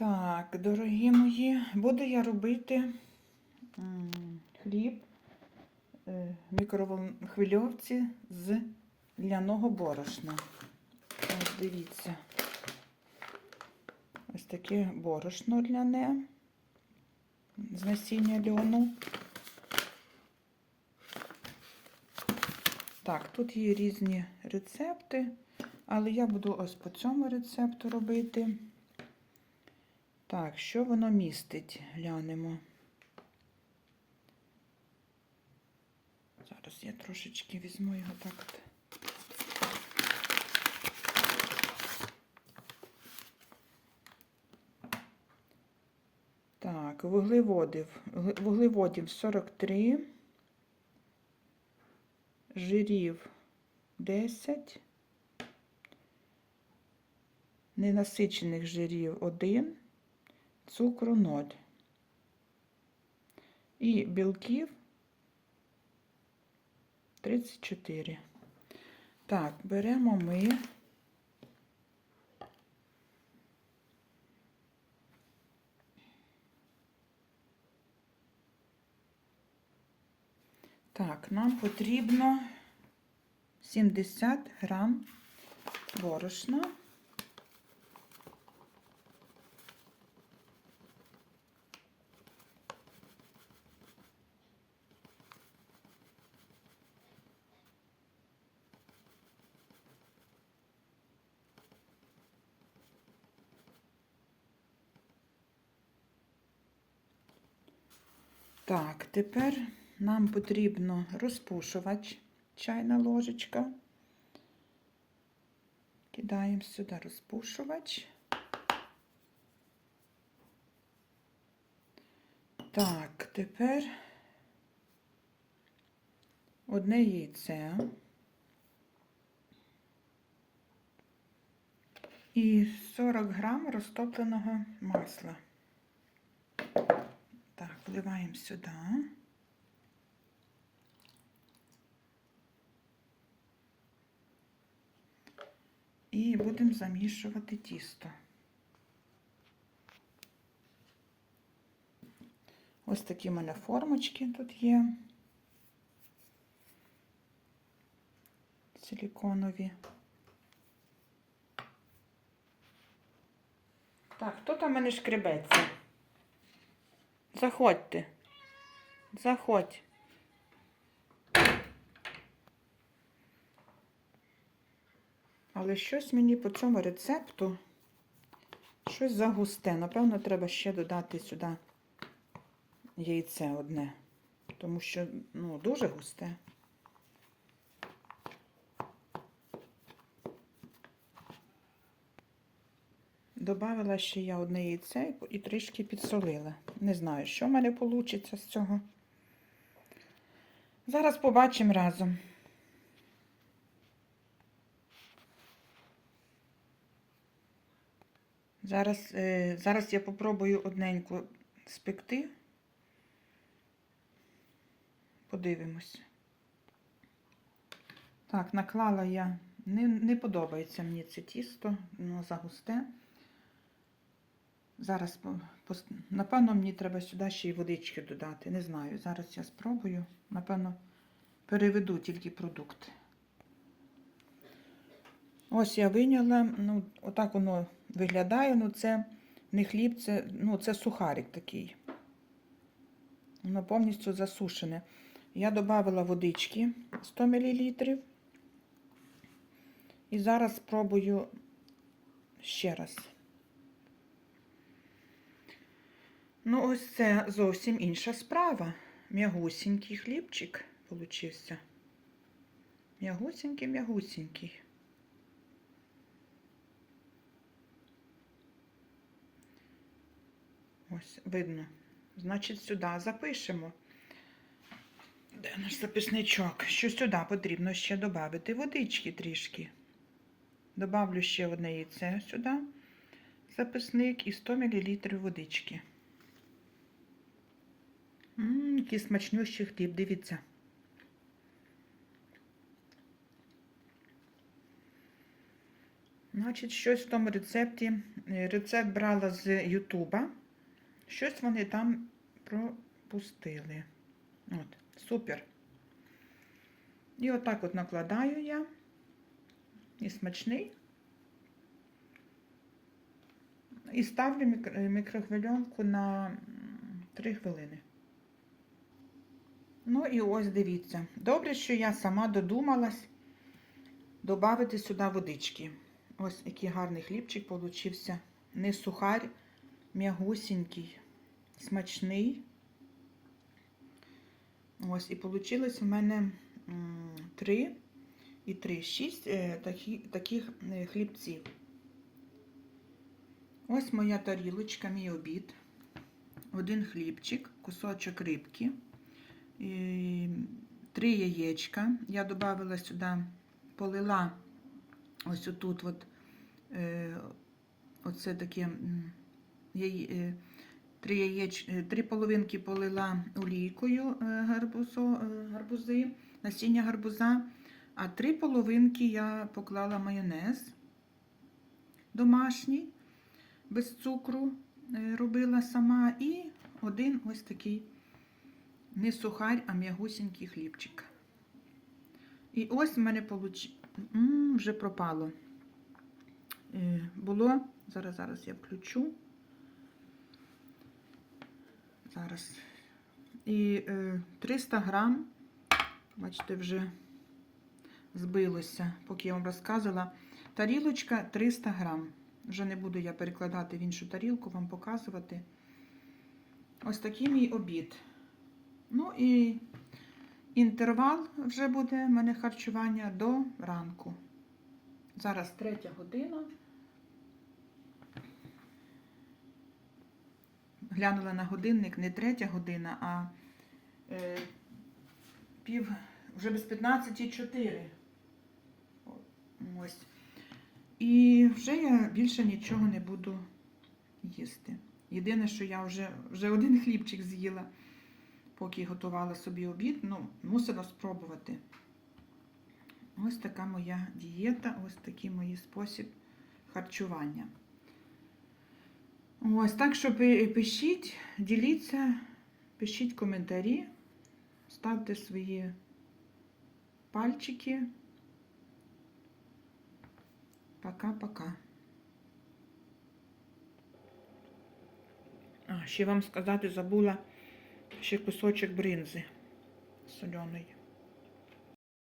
Так, дорогі мої, буду я робити хліб е, в мікрохвильовці з ляного борошна. Ось дивіться. Ось таке борошно ляне з насіння льону. Так, тут є різні рецепти, але я буду ось по цьому рецепту робити. Так, що воно містить? Глянемо. Зараз я трошечки візьму його так. Так, вуглеводів. Вугле- Вуглеводів 43, жирів 10, ненасичених жирів 1, цукру 0. І білків 34. Так, беремо ми. Так, нам потрібно 70 грам борошна. Так, тепер нам потрібно розпушувач, чайна ложечка. Кидаємо сюди розпушувач. Так, тепер одне яйце. І 40 грам розтопленого масла. Вливаємо сюди. І будемо замішувати тісто. Ось такі в мене формочки тут є. Силіконові. Так, хто там мене шкребеться? Заходьте. Заходь. Але щось мені по цьому рецепту щось загусте. Напевно, треба ще додати сюди яйце одне. Тому що, ну, дуже густе. Добавила ще я одне яйце і трішки підсолила. Не знаю, що в мене вийде з цього. Зараз побачимо разом. Зараз, е, зараз я попробую одненьку спекти. Подивимось. Так, наклала я. Не, не подобається мені це тісто, воно загусте. Зараз, напевно, мені треба сюди ще й водички додати. Не знаю. Зараз я спробую. Напевно, переведу тільки продукти. Ось я виняла, ну, отак воно виглядає. Ну, це не хліб, це, ну, це сухарик такий. Воно повністю засушене. Я додала водички 100 мл. І зараз спробую ще раз. Ну, ось це зовсім інша справа. М'ягусінький хлібчик получився. М'ягусінький, м'ягусінький. Ось, видно. Значить, сюди запишемо. Де наш записничок? Що сюди потрібно ще додати водички трішки. Добавлю ще одне яйце сюди, записник і 100 мл водички. Ммм, який смачнющий хліб, дивіться. Значить, щось в тому рецепті. е, Рецепт брала з Ютуба. Щось вони там пропустили. От, супер. І отак от накладаю я. І смачний. І ставлю мікро- е, на 3 хвилини. Ну і ось дивіться. Добре, що я сама додумалась додати сюди водички. Ось який гарний хлібчик получився. Не сухарь, м'ягусінький, смачний. Ось, і вийшло в мене 3 і 3, 6 такі, таких е, хлібців. Ось моя тарілочка, мій обід. Один хлібчик, кусочок рибки, три яєчка. Я додала сюди, полила ось отут от, е, оце таке е, три, яєч, е, три половинки полила олійкою гарбузо, гарбузи, насіння гарбуза, а три половинки я поклала майонез домашній, без цукру робила сама, і один ось такий не сухарь, а м'ягусінький хлібчик. І ось в мене получ... М, вже пропало. Е, Було, зараз, зараз я включу. Зараз. І е, 300 грам, бачите, вже збилося, поки я вам розказувала. Тарілочка 300 грам. Вже не буду я перекладати в іншу тарілку, вам показувати. Ось такий мій обід. Ну і інтервал вже буде в мене харчування до ранку. Зараз третя година. Глянула на годинник не третя година, а е, пів вже без 15,4. Ось. І вже я більше нічого не буду їсти. Єдине, що я вже, вже один хлібчик з'їла, поки готувала собі обід, ну, мусила спробувати. Ось така моя дієта, ось такий мій спосіб харчування. Ось так що пишіть, діліться, пишіть коментарі, ставте свої пальчики. Пока-пока. А, ще вам сказати забула ще кусочок бринзи соляної.